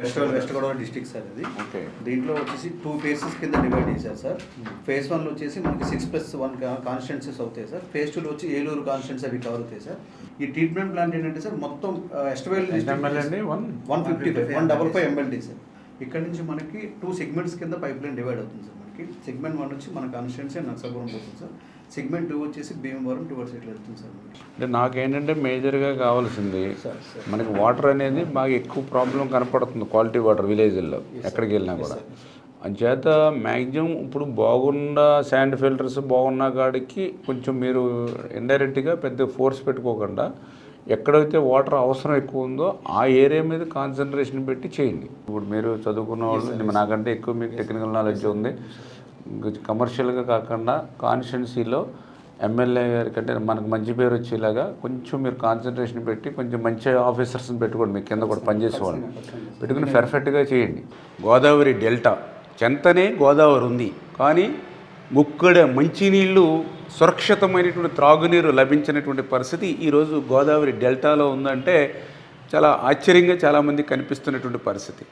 West west Godavari district sir ఇది. Okay దీంట్లో వచ్చేసి టూ ఫేసెస్ కింద డివైడ్ చేశారు సార్ ఫేజ్ వన్లో వచ్చేసి మనకి సిక్స్ ప్లస్ వన్ కాన్స్టిట్యున్సీస్ అవుతాయి సార్ ఫేజ్ టూలో వచ్చి ఏలూరు కాన్స్టిట్యున్సీ అవి కవర్ అవుతాయి సార్ ఈ ట్రీట్మెంట్ ప్లాంట్ ఏంటంటే సార్ మొత్తం ఎస్టవేల్ one fifty five one double five MLD sir ఇక్కడ నుంచి మనకి టూ సెగ్మెంట్స్ కింద పైప్ లైన్ డివైడ్ అవుతుంది సార్ మనకి సెగ్మెంట్ వన్ వచ్చి మన కాన్స్టిట్యున్సీ నర్సాపురం పోతుంది సార్. సెగ్మెంట్ టూ వచ్చేసి భీమవరం టువర్డ్స్ ఇట్లా వెళ్తుంది సార్ అంటే నాకేంటంటే మేజర్గా కావాల్సింది మనకి వాటర్ అనేది బాగా ఎక్కువ ప్రాబ్లం కనపడుతుంది క్వాలిటీ వాటర్ విలేజ్ల్లో ఎక్కడికి వెళ్ళినా కూడా. అంచేత మ్యాక్సిమం ఇప్పుడు బాగున్న శాండ్ ఫిల్టర్స్ బాగున్న కాడికి కొంచెం మీరు ఇండైరెక్ట్గా పెద్ద ఫోర్స్ పెట్టుకోకుండా ఎక్కడైతే వాటర్ అవసరం ఎక్కువ ఉందో ఆ ఏరియా మీద కాన్సన్ట్రేషన్ పెట్టి చేయండి. ఇప్పుడు మీరు చదువుకున్న వాళ్ళు నాకంటే ఎక్కువ మీకు టెక్నికల్ నాలెడ్జ్ ఉంది. కమర్షియల్గా కాకుండా కాన్స్టిట్యున్సీలో ఎమ్మెల్యే గారి కంటే మనకు మంచి పేరు వచ్చేలాగా కొంచెం మీరు కాన్సన్ట్రేషన్ పెట్టి కొంచెం మంచి ఆఫీసర్స్ని పెట్టుకోండి. మీ కింద కూడా పనిచేసేవాళ్ళు పెట్టుకుని పర్ఫెక్ట్గా చేయండి. గోదావరి డెల్టా. చెంతనే గోదావరి ఉంది. కానీ ముక్కడ మంచినీళ్ళు సురక్షితమైనటువంటి త్రాగునీరు లభించినటువంటి పరిస్థితి ఈరోజు గోదావరి డెల్టాలో ఉందంటే చాలా ఆశ్చర్యంగా చాలామంది కనిపిస్తున్నటువంటి పరిస్థితి.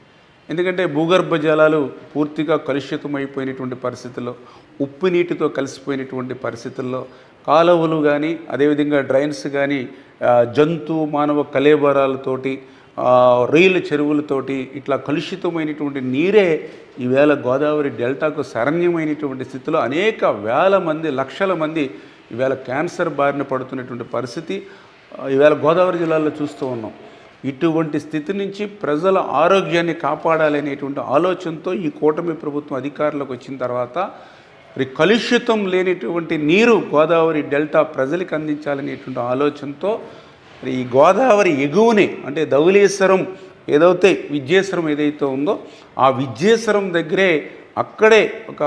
ఎందుకంటే భూగర్భ జలాలు పూర్తిగా కలుషితమైపోయినటువంటి పరిస్థితుల్లో ఉప్పు నీటితో కలిసిపోయినటువంటి పరిస్థితుల్లో కాలువలు కానీ అదేవిధంగా డ్రైన్స్ కానీ జంతు మానవ కలేబరాలతోటి రొయ్యల చెరువులతోటి ఇట్లా కలుషితమైనటువంటి నీరే ఈవేళ గోదావరి డెల్టాకు శరణ్యమైనటువంటి స్థితిలో అనేక వేల మంది లక్షల మంది ఈవేళ క్యాన్సర్ బారిన పడుతున్నటువంటి పరిస్థితి ఈవేళ గోదావరి జిల్లాలో చూస్తూ ఉన్నాం. ఇటువంటి స్థితి నుంచి ప్రజల ఆరోగ్యాన్ని కాపాడాలనేటువంటి ఆలోచనతో ఈ కూటమి ప్రభుత్వం అధికారంలోకి వచ్చిన తర్వాత మరి కలుషితం లేనిటువంటి నీరు గోదావరి డెల్టా ప్రజలకు అందించాలనేటువంటి ఆలోచనతో మరి ఈ గోదావరి ఎగువనే అంటే ధవళేశ్వరం ఏదైతే విద్యేశ్వరం ఏదైతే ఉందో ఆ విద్యేశ్వరం దగ్గరే అక్కడే ఒక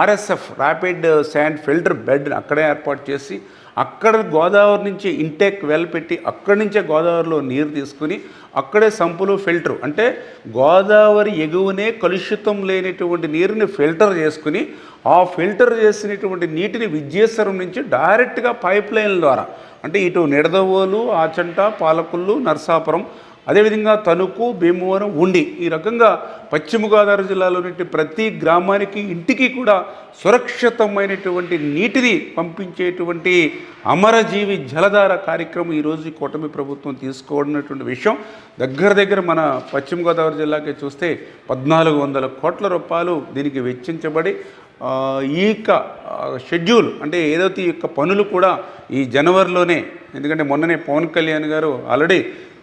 RSF rapid sand filter bed అక్కడే ఏర్పాటు చేసి అక్కడ గోదావరి నుంచి ఇంటేక్ వెల్ పెట్టి అక్కడి నుంచే గోదావరిలో నీరు తీసుకుని అక్కడే సంపులు ఫిల్టర్ అంటే గోదావరి ఎగువనే కలుషితం లేనటువంటి నీరుని ఫిల్టర్ చేసుకుని ఆ ఫిల్టర్ చేసినటువంటి నీటిని విద్యేశ్వరం నుంచి డైరెక్ట్గా పైప్ లైన్ ద్వారా అంటే ఇటు నిడదవోలు ఆచంట పాలకుళ్ళు నర్సాపురం అదేవిధంగా తణుకు భీమవరం ఉండి ఈ రకంగా పశ్చిమ గోదావరి జిల్లాలోని ప్రతి గ్రామానికి ఇంటికి కూడా సురక్షితమైనటువంటి నీటిని పంపించేటువంటి అమరజీవి జలధార కార్యక్రమం ఈరోజు కూటమి ప్రభుత్వం తీసుకోవడనటువంటి విషయం. దగ్గర దగ్గర మన పశ్చిమ గోదావరి జిల్లాకి చూస్తే పద్నాలుగు వందల కోట్ల రూపాయలు దీనికి వెచ్చించబడి ఈ యొక్క షెడ్యూల్ అంటే ఏదైతే ఈ యొక్క పనులు కూడా ఈ జనవరిలోనే ఎందుకంటే మొన్ననే పవన్ కళ్యాణ్ గారు ఆల్రెడీ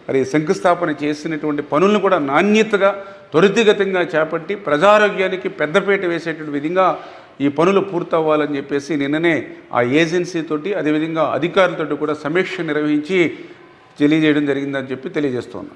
మరి శంకుస్థాపన చేసినటువంటి పనులను కూడా నాణ్యతగా త్వరితగతంగా చేపట్టి ప్రజారోగ్యానికి పెద్దపీట వేసేటువంటి విధంగా ఈ పనులు పూర్తవ్వాలని చెప్పేసి నిన్ననే ఆ ఏజెన్సీ తోటి అదేవిధంగా అధికారులతోటి కూడా సమీక్ష నిర్వహించి తెలియజేయడం జరిగిందని చెప్పి తెలియజేస్తున్నాను